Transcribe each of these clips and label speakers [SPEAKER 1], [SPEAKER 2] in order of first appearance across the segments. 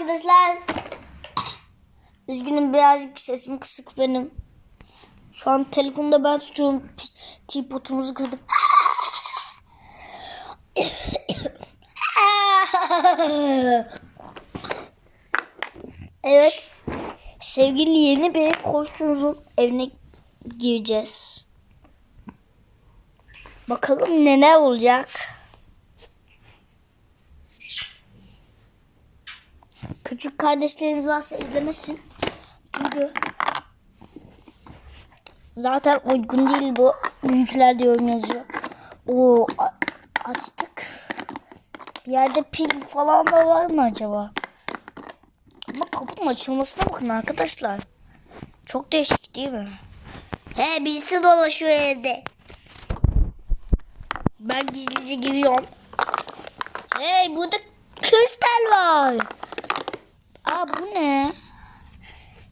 [SPEAKER 1] arkadaşlar. Üzgünüm birazcık sesim kısık benim. Şu an telefonda ben tutuyorum. Tripodumuzu kırdım. evet. Sevgili yeni bir koşunuzun evine gireceğiz. Bakalım neler olacak. küçük kardeşleriniz varsa izlemesin. Çünkü zaten uygun değil bu. Büyükler diye yorum yazıyor. Oo, açtık. Bir yerde pil falan da var mı acaba? Ama kapının açılmasına bakın arkadaşlar. Çok değişik değil mi? He birisi dolaşıyor evde. Ben gizlice giriyorum. Hey burada kristal var bu ne?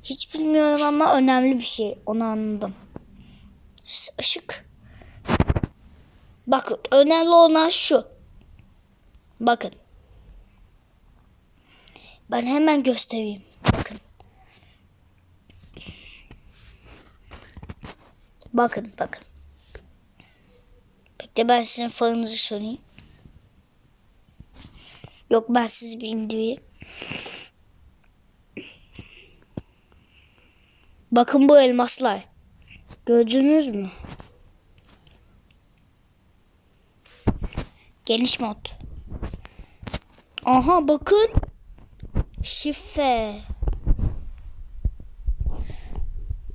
[SPEAKER 1] Hiç bilmiyorum ama önemli bir şey. Onu anladım. Işık. Bakın önemli olan şu. Bakın. Ben hemen göstereyim. Bakın. Bakın bakın. Bekle ben sizin farınızı söyleyeyim. Yok ben sizi bir indireyim. Bakın bu elmaslar. Gördünüz mü? Geniş mod. Aha bakın. Şifre.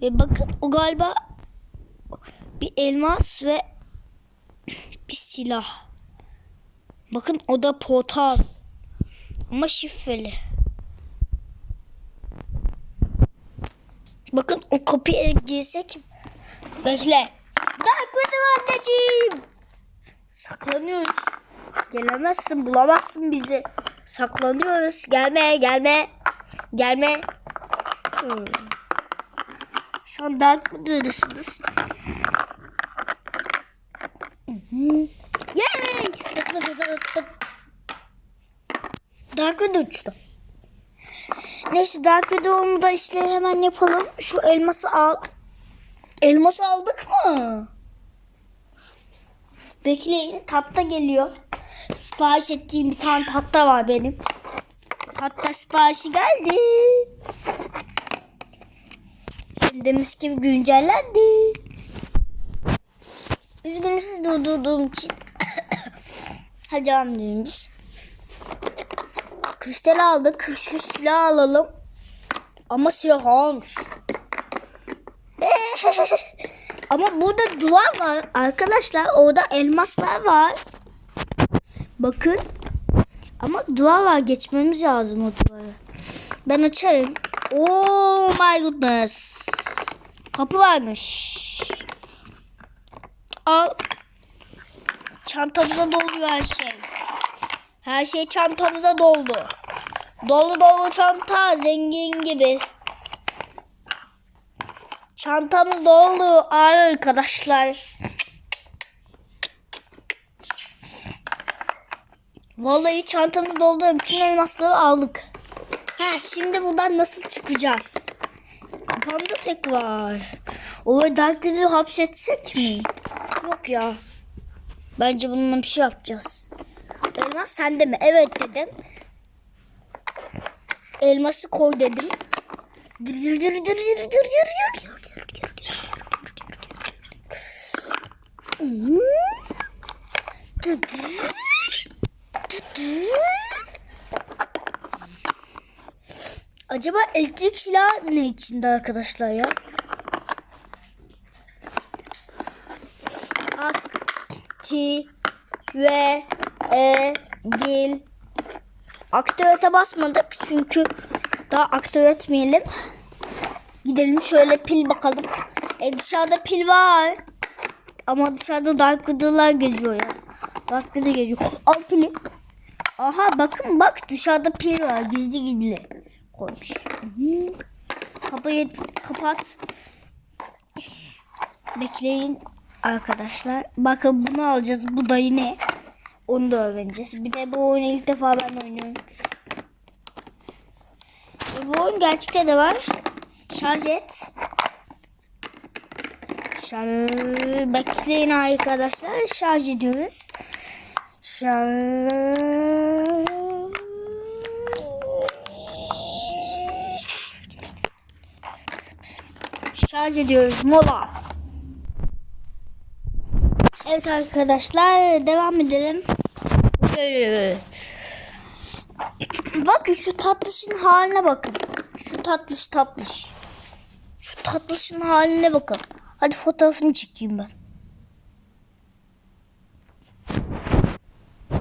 [SPEAKER 1] Ve bakın o galiba bir elmas ve bir silah. Bakın o da portal. Ama şifreli. Bakın o kapıya girsek. Bekle. Dakladım anneciğim. Saklanıyoruz. Gelemezsin bulamazsın bizi. Saklanıyoruz. Gelme gelme. Gelme. Hmm. Şu an dark mı görüyorsunuz? Yay! Dark mı uçtu? Neyse daha kötü onu da işte hemen yapalım. Şu elması al. Elması aldık mı? Bekleyin tatta geliyor. Sipariş ettiğim bir tane tatta var benim. Tatta siparişi geldi. Bildiğimiz gibi güncellendi. Üzgünüm siz durdurduğum için. Hadi anlayın Kristal aldık. Şu silah alalım. Ama silah olmuş. Ama burada duvar var arkadaşlar. Orada elmaslar var. Bakın. Ama duvar var. Geçmemiz lazım o duvarı. Ben açarım. Oh my goodness. Kapı varmış. Al. Çantamda doluyor her şey. Her şey çantamıza doldu. Dolu dolu çanta zengin gibi. Çantamız doldu arkadaşlar. Vallahi çantamız doldu. Bütün elmasları aldık. Ha şimdi buradan nasıl çıkacağız? Kapandı tekrar. var. O Dark hapsetsek mi? Yok ya. Bence bununla bir şey yapacağız bana sen de mi evet dedim. Elması koy dedim. Acaba elektrik silahı ne içinde arkadaşlar ya? Aktive e, dil aktivete basmadık çünkü daha aktive etmeyelim. Gidelim şöyle pil bakalım. E dışarıda pil var. Ama dışarıda dark gıdılar geziyor ya. Dark gıdı geziyor. Al pili. Aha bakın bak dışarıda pil var. Gizli gizli koymuş. Kapıyı kapat. Bekleyin arkadaşlar. Bakın bunu alacağız. Bu da yine. Onu da öğreneceğiz. Bir de bu oyunu ilk defa ben oynuyorum. E, bu oyun gerçekten de var. Şarj et. Şarj... Bekleyin arkadaşlar. Şarj ediyoruz. Şarj... Şarj ediyoruz. Mola. Evet arkadaşlar devam edelim. Böyle. Bakın şu tatlışın haline bakın. Şu tatlış tatlış. Şu tatlışın haline bakın. Hadi fotoğrafını çekeyim ben.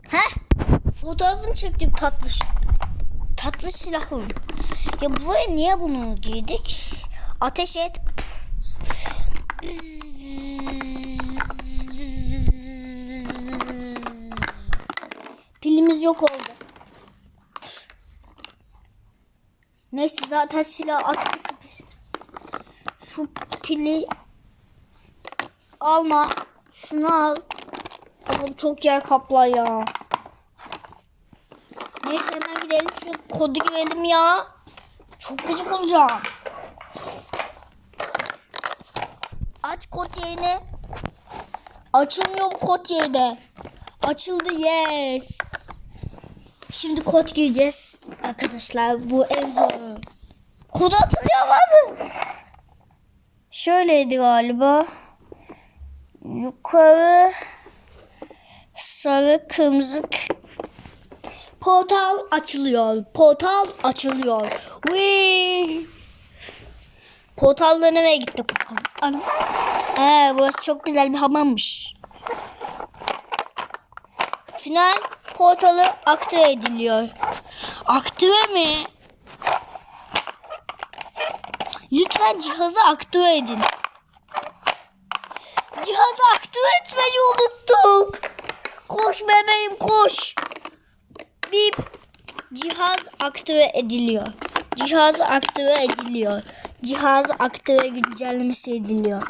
[SPEAKER 1] Heh. Fotoğrafını çektim tatlış. Tatlı silahım. Ya buraya niye bunu giydik? Ateş et. Püf. Püf. yok oldu. Neyse zaten silah attık. Şu pili alma. Şunu al. Bu çok yer kapla ya. Neyse hemen gidelim şu kodu girelim ya. Çok gıcık olacağım. Aç kod yayını. Açılmıyor bu kod yayını. Açıldı yes. Şimdi kod gireceğiz arkadaşlar. Bu en zoru. Kodu hatırlıyor abi. Şöyleydi galiba. Yukarı sarı kırmızı portal açılıyor. Portal açılıyor. Wee. nereye gitti bakalım? Ana. Ee, burası çok güzel bir hamammış. Final portalı aktive ediliyor. Aktive mi? Lütfen cihazı aktive edin. Cihazı aktive etmeyi Unuttum. Koş bebeğim koş. Bip. Cihaz aktive ediliyor. Cihaz aktive ediliyor. Cihaz aktive güncellemesi ediliyor.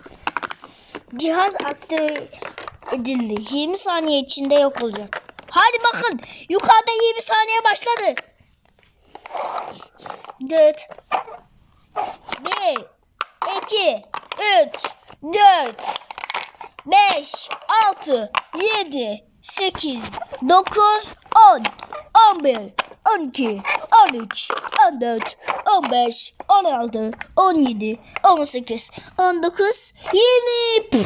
[SPEAKER 1] Cihaz aktive edildi. 20 saniye içinde yok olacak. Hadi bakın. Yukarıda 20 saniye başladı. 4 1 2 3 4 5 6 7 8 9 10 11 12 13 14 15 16 17 18 19 20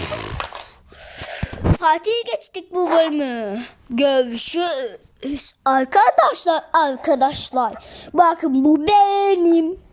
[SPEAKER 1] tatil geçtik bu bölümü. Görüşürüz. Arkadaşlar arkadaşlar. Bakın bu benim.